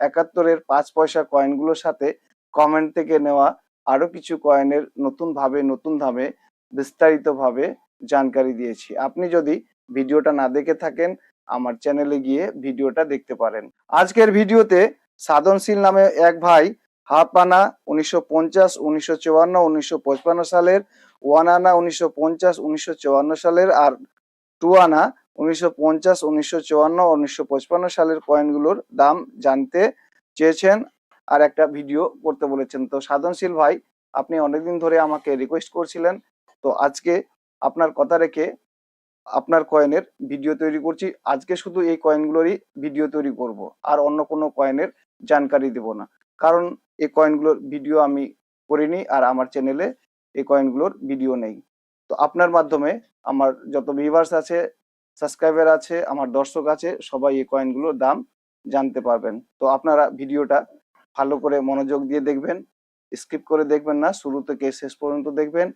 একাত্তরের পাঁচ পয়সা কয়েনগুলোর সাথে কমেন্ট থেকে নেওয়া আরও কিছু কয়েনের নতুন ভাবে নতুন ভাবে বিস্তারিত ভাবে জানকারি দিয়েছি। আপনি যদি ভিডিওটা না দেখে থাকেন, আমার চ্যানেলে গিয়ে ভিডিওটা দেখতে পারেন। আজকের ভিডিওতে সাধনশীল নামে এক ভাই হাফ আনা উনিশশো পঞ্চাশ, উনিশশো চুয়ান্ন, উনিশশো পঁচপান্ন সালের ওয়ান আনা উনিশশো পঞ্চাশ, উনিশশো চুয়ান্ন সালের, আর টু আনা উনিশশো পঞ্চাশ, উনিশশো চুয়ান্ন, উনিশশো পঁচপান্ন সালের কয়েনগুলোর দাম জানতে চেয়েছেন আর একটা ভিডিও করতে বলেছেন। তো সাধনশীল ভাই, আপনি অনেকদিন ধরে আমাকে রিকোয়েস্ট করছিলেন। তো আজকে আপনার কথা রেখে আপনার কয়েনের ভিডিও তৈরি করছি। আজকে শুধু এই কয়েনগুলোরই ভিডিও তৈরি করব। আর অন্য কোনো কয়েনের জানকারি দেব না। কারণ এই কয়েনগুলোর ভিডিও আমি করিনি আর আমার চ্যানেলে এই কয়েনগুলোর ভিডিও নেই। তো আপনার মাধ্যমে আমার যত ভিউয়ার্স আছে সাবস্ক্রাইবার আছে, আমার দর্শক আছে, সবাই এই কয়েনগুলোর দাম জানতে পারবেন। তো আপনারা ভিডিওটা ভালো করে মনোযোগ দিয়ে দেখবেন স্কিপ করে দেখবেন না, শুরু থেকে শেষ পর্যন্ত দেখবেন।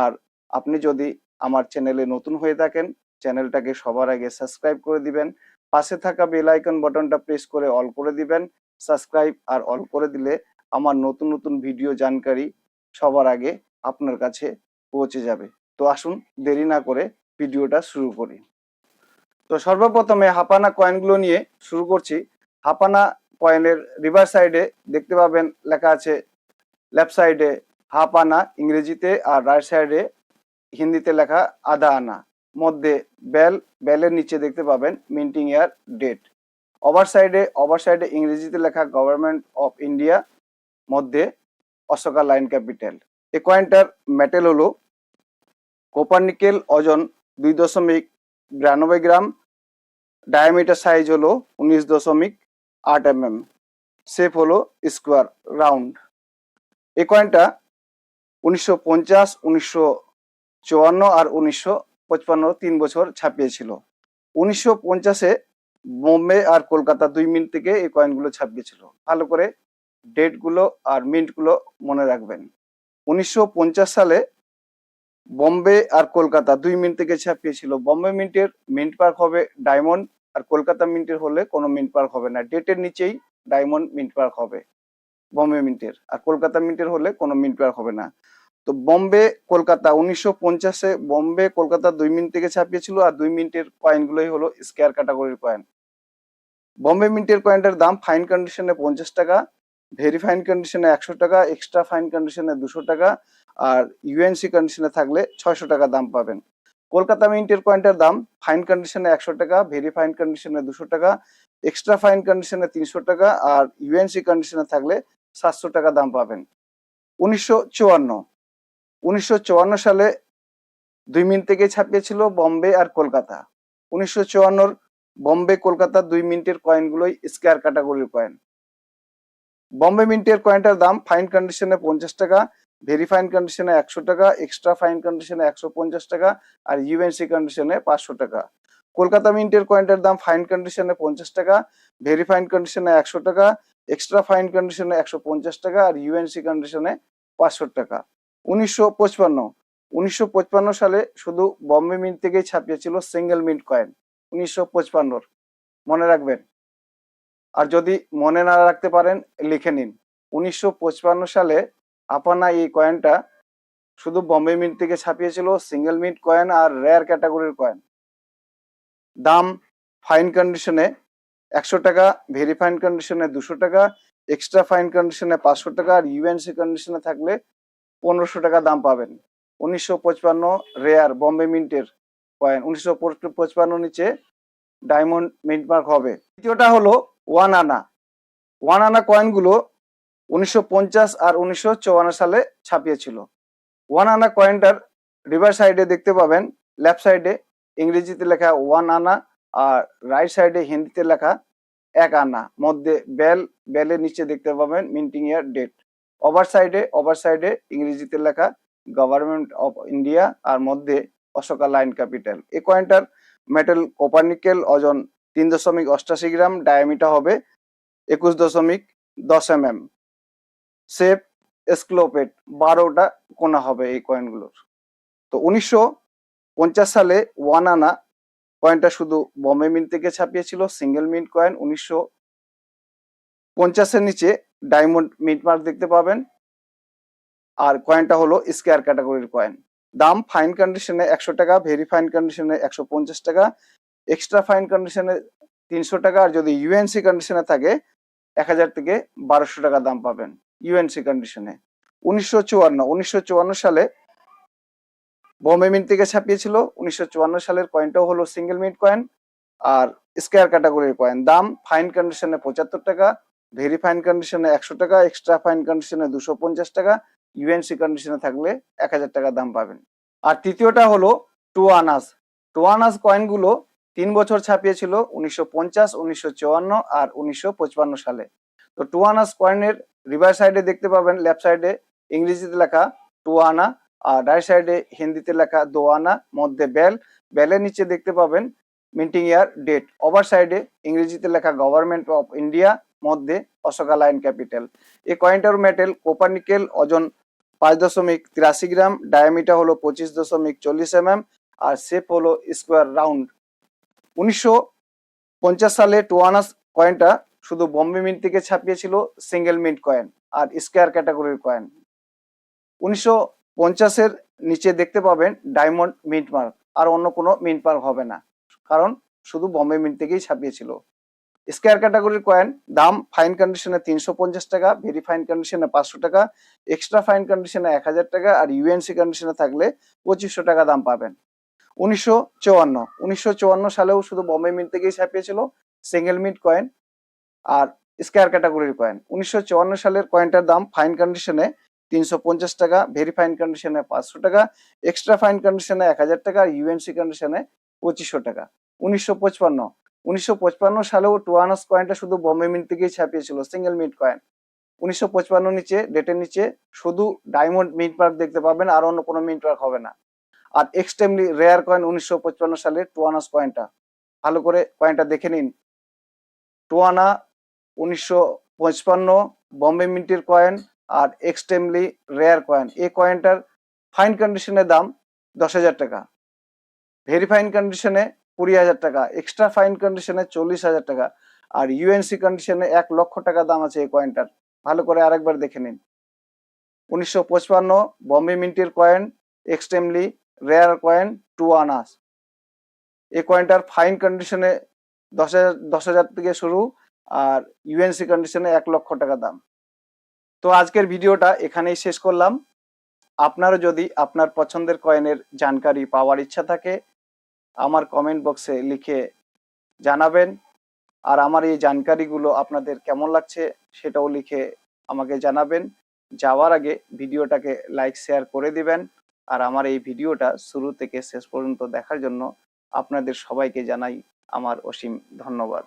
আর আপনি যদি আমার চ্যানেলে নতুন হয়ে থাকেন চ্যানেলটাকে সবার আগে সাবস্ক্রাইব করে দিবেন, পাশে থাকা বেল আইকন বাটনটা প্রেস করে অল করে দিবেন সাবস্ক্রাইব আর অল করে দিলে আমার নতুন নতুন ভিডিও জানকারি সবার আগে আপনার কাছে পৌঁছে যাবে। তো আসুন, দেরি না করে ভিডিওটা শুরু করি। তো সর্বপ্রথমে হাপানা কয়েনগুলো নিয়ে শুরু করছি। হাপানা কয়েনের রিভার সাইডে দেখতে পাবেন লেখা আছে লেফট সাইডে হাফ আনা ইংরেজিতে আর রাইট সাইডে হিন্দিতে লেখা আধা আনা। মধ্যে বেল, বেলের নিচে দেখতে পাবেন মিন্টিং ইয়ার ডেট। ওভার সাইডে ওভার সাইডে ইংরেজিতে লেখা গভর্নমেন্ট অফ ইন্ডিয়া, মধ্যে অশোকা লাইন ক্যাপিটাল। এই কয়েনটার মেটেল হলো কোপার নিকেল ওজন দুই দশমিক বিরানব্বই গ্রাম ডায়ামিটার সাইজ হলো উনিশ দশমিক আট এম এম শেপ হলো স্কোয়ার রাউন্ড এই কয়েনটা উনিশশো পঞ্চাশ, উনিশশো চুয়ান্ন আর উনিশশো পঁচপান্ন তিন বছর ছাপিয়েছিল। উনিশশো পঞ্চাশে বোম্বে আর কলকাতা দুই মিনিট থেকে এই কয়েনগুলো ছাপিয়েছিল। ভালো করে ডেটগুলো আর মিন্টগুলো মনে রাখবেন। উনিশশো পঞ্চাশ সালে বোম্বে আর কলকাতা দুই মিনিট থেকে ছাপিয়েছিল বোম্বে মিন্টের মিন্ট পার্ক হবে ডায়মন্ড আর কলকাতা মিন্টের হলে কোনো মিন্ট পার্ক হবে না। ডেটের নিচেই ডায়মন্ড মিন্ট পার্ক হবে বোম্বে মিন্টের। আর কলকাতা মিন্টের হলে কোনো মিন্ট পার্ক হবে না। তো বোম্বে, কলকাতা উনিশশো পঞ্চাশে বোম্বে, কলকাতা দুই মিনিট থেকে ছাপিয়েছিল আর দুই মিনিটের কয়েনগুলোই হলো স্কোয়ার ক্যাটাগরির কয়েন বম্বে মিন্টের কয়েনটার দাম ফাইন কন্ডিশনে পঞ্চাশ টাকা ভেরি ফাইন কন্ডিশনে একশো টাকা এক্সট্রা ফাইন কন্ডিশনে দুশো টাকা আর ইউএনসি কন্ডিশনে থাকলে ছয়শো টাকা দাম পাবেন। কলকাতা মিন্টের কয়েনটার দাম ফাইন কন্ডিশনে একশো টাকা ভেরি ফাইন কন্ডিশনে দুশো টাকা এক্সট্রা ফাইন কন্ডিশনে তিনশো টাকা, আর ইউএনসি কন্ডিশনে থাকলে সাতশো টাকা দাম পাবেন। উনিশশো চুয়ান্ন। উনিশশো চুয়ান্ন সালে দুই মিনিট থেকে ছাপিয়েছিল বম্বে আর কলকাতা। উনিশশো চুয়ান্নর বম্বে, কলকাতা দুই মিনিটের কয়েনগুলোই স্কোয়ার ক্যাটাগরির কয়েন বম্বে মিন্টের কয়েনটার দাম ফাইন কন্ডিশনে পঞ্চাশ টাকা ভেরি ফাইন কন্ডিশনে একশো টাকা, এক্সট্রা ফাইন কন্ডিশনে একশো পঞ্চাশ টাকা আর ইউএনসি কন্ডিশনে পাঁচশো টাকা। কলকাতা মিন্টের কয়েনটার দাম ফাইন কন্ডিশনে পঞ্চাশ টাকা, ভেরি ফাইন কন্ডিশনে একশো টাকা, এক্সট্রা ফাইন কন্ডিশনে একশো পঞ্চাশ টাকা আর ইউএনসি কন্ডিশনে পাঁচশো টাকা। উনিশশো পঁচপান্ন উনিশশো পঁচপান্ন সালে শুধু বম্বে মিন্ট থেকেই ছাপিয়েছিল সিঙ্গেল মিন্ট কয়েন, উনিশশো পঁচপান্নর। মনে রাখবেন। আর যদি মনে না রাখতে পারেন, লিখে নিন। উনিশশো সালে আপানা এই কয়েনটা শুধু বম্বে মিন্ট থেকে ছাপিয়েছিল সিঙ্গেল মিন্ট কয়েন আর রেয়ার ক্যাটাগরির কয়েন দাম ফাইন কন্ডিশনে একশো টাকা ভেরি ফাইন কন্ডিশনে দুশো টাকা এক্সট্রা ফাইন কন্ডিশনে পাঁচশো টাকা আর ইউএনসি কন্ডিশনে থাকলে পনেরোশো টাকা দাম পাবেন। উনিশশো পঁচপান্ন রেয়ার বম্বে মিন্টের কয়েন উনিশশো পঁচপান্ন নিচে ডায়মন্ড মিন্ট মার্ক হবে। দ্বিতীয়টা হলো ওয়ান আনা ওয়ান আনা কয়েনগুলো উনিশশো পঞ্চাশ আর উনিশশো চুয়ান্ন সালে ছাপিয়েছিল। ওয়ান আনা কয়েনটার রিভার সাইডে দেখতে পাবেন লেফট সাইডে ইংরেজিতে লেখা ওয়ান আনা আর রাইট সাইডে হিন্দিতে লেখা এক আনা মধ্যে বেল বেলের নিচে দেখতে পাবেন মিন্টিং ইয়ার ডেট ওভার সাইডে ওভার সাইডে ইংরেজিতে লেখা গভর্নমেন্ট অফ ইন্ডিয়া আর মধ্যে অশোকা লাইন ক্যাপিটাল। এই কয়েনটার মেটাল কোপারনিকেল ওজন তিন দশমিক অষ্টাশি গ্রাম ডায়ামিটার হবে একুশ দশমিক দশ এম এম সেপ এসক্লোপেট বারোটা কোনা হবে এই কয়েনগুলোর তো উনিশশো পঞ্চাশ সালে ওয়ান আনা কয়েনটা শুধু বম্বে মিন্ট থেকে ছাপিয়েছিল সিঙ্গেল মিন্ট কয়েন উনিশশো পঞ্চাশের নিচে ডায়মন্ড মিন্ট মার্ক দেখতে পাবেন। আর কয়েনটা হলো স্কোয়ার ক্যাটাগরির কয়েন দাম ফাইন কন্ডিশনে একশো টাকা ভেরি ফাইন কন্ডিশনে একশো পঞ্চাশ টাকা। এক্সট্রা ফাইন কন্ডিশনে তিনশো টাকা। আর যদি ইউএনসি কন্ডিশনে থাকে, এক হাজার থেকে বারোশো টাকা দাম পাবেন। ইউএনসি কন্ডিশনে উনিশশো চুয়ান্ন উনিশশো চুয়ান্ন সালে বোম্বে মিন্ট থেকে ছাপিয়েছিল, উনিশশো চুয়ান্ন সালের কয়েনটাও হলো সিঙ্গেল মিন্ট কয়েন আর স্কোয়ার ক্যাটাগরির কয়েন দাম ফাইন কন্ডিশনে পঁচাত্তর টাকা ভেরি ফাইন কন্ডিশনে একশো টাকা এক্সট্রা ফাইন কন্ডিশনে দুশো পঞ্চাশ টাকা ইউএনসি কন্ডিশনে থাকলে এক হাজার টাকা দাম পাবেন। আর তৃতীয়টা হলো টু আনাস টু আনাস কয়েনগুলো তিন বছর ছাপিয়েছিল, উনিশশো পঞ্চাশ, উনিশশো চুয়ান্ন আর উনিশশো পঁচপান্ন সালে। তো টু আনাস কয়েনের রিভার সাইডে দেখতে পাবেন লেফট সাইডে ইংরেজিতে লেখা টু আনা আর রাইট সাইডে হিন্দিতে লেখা দো আনা মধ্যে বেল। বেলের নিচে দেখতে পাবেন মিন্টিং ইয়ার ডেট ওভার সাইডে ইংরেজিতে লেখা গভর্নমেন্ট অফ ইন্ডিয়া মধ্যে অশোকা লাইন ক্যাপিটাল। এই কয়েনটার মেটেল কোপার নিকেল ওজন পাঁচ দশমিক তিরাশি গ্রাম ডায়ামিটার হলো পঁচিশ দশমিক চল্লিশ এম আর শেপ হলো স্কোয়ার রাউন্ড উনিশশো পঞ্চাশ সালে টুয়ানাস কয়েনটা শুধু বম্বে মিন্ট থেকে ছাপিয়েছিল সিঙ্গেল মিন্ট কয়েন আর স্কোয়ার ক্যাটাগরির কয়েন উনিশশো পঞ্চাশের নিচে দেখতে পাবেন ডায়মন্ড মিন্ট মার্ক আর অন্য কোনো মিন্ট মার্ক হবে না, কারণ শুধু বম্বে মিন্ট থেকেই ছাপিয়েছিল। স্কোয়ার ক্যাটাগরির কয়েন দাম ফাইন কন্ডিশনে তিনশো পঞ্চাশ টাকা ভেরি ফাইন কন্ডিশনে পাঁচশো টাকা এক্সট্রা ফাইন কন্ডিশনে এক হাজার টাকা, আর ইউএনসি কন্ডিশনে থাকলে পঁচিশশো টাকা দাম পাবেন। উনিশশো চুয়ান্ন উনিশশো চুয়ান্ন সালেও শুধু বম্বে মিন্ট থেকেই ছাপিয়েছিল সিঙ্গেল মিন্ট কয়েন আর স্কোয়ার ক্যাটাগরির কয়েন উনিশশো চুয়ান্ন সালের কয়েনটার দাম ফাইন কন্ডিশনে তিনশো পঞ্চাশ টাকা ভেরি ফাইন কন্ডিশনে পাঁচশো টাকা এক্সট্রা ফাইন কন্ডিশনে এক হাজার টাকা আর ইউএনসি কন্ডিশনে পঁচিশশো টাকা। উনিশশো পঁচপান্ন উনিশশো পঁচপান্ন সালেও টুয়ানাস কয়েনটা শুধু বম্বে মিন্ট থেকেই ছাপিয়েছিল সিঙ্গেল মিন্ট কয়েন উনিশশো পঁচপান্ন নিচে ডেটের নিচে শুধু ডায়মন্ড মিন্ট মার্ক দেখতে পাবেন, আর অন্য কোনো মিন্ট পার্ক হবে না। আর এক্সট্রিমলি রেয়ার কয়েন উনিশশো পঁচপান্ন সালের টুয়ানাস কয়েনটা ভালো করে কয়েনটা দেখে নিন। টুয়ানা উনিশশো পঁচপান্ন বম্বে মিন্টের কয়েন আর এক্সট্রিমলি রেয়ার কয়েন। এই কয়েনটার ফাইন কন্ডিশনের দাম দশ হাজার টাকা। ভেরি ফাইন কন্ডিশনে কুড়ি হাজার টাকা, এক্সট্রা ফাইন কন্ডিশনে চল্লিশ হাজার টাকা, আর ইউএনসি কন্ডিশনে এক লক্ষ টাকা দাম আছে এই কয়েনটার। ভালো করে আরেকবার দেখে নিন। উনিশশো পঁচপান্ন Bombay মিন্টের coin, extremely rare coin, two annas. এই কয়েনটার ফাইন কন্ডিশনে দশ হাজার দশ হাজার থেকে শুরু আর ইউএনসি কন্ডিশনে এক লক্ষ টাকা দাম। তো আজকের ভিডিওটা এখানেই শেষ করলাম। আপনারও যদি আপনার পছন্দের কয়েনের জানকারি পাওয়ার ইচ্ছা থাকে, আমার কমেন্ট বক্সে লিখে জানাবেন। আর আমার এই জানকারিগুলো আপনাদের কেমন লাগছে সেটাও লিখে আমাকে জানাবেন। যাওয়ার আগে ভিডিওটাকে লাইক শেয়ার করে দিবেন। আর আমার এই ভিডিওটা শুরু থেকে শেষ পর্যন্ত দেখার জন্য আপনাদের সবাইকে জানাই আমার অসীম ধন্যবাদ।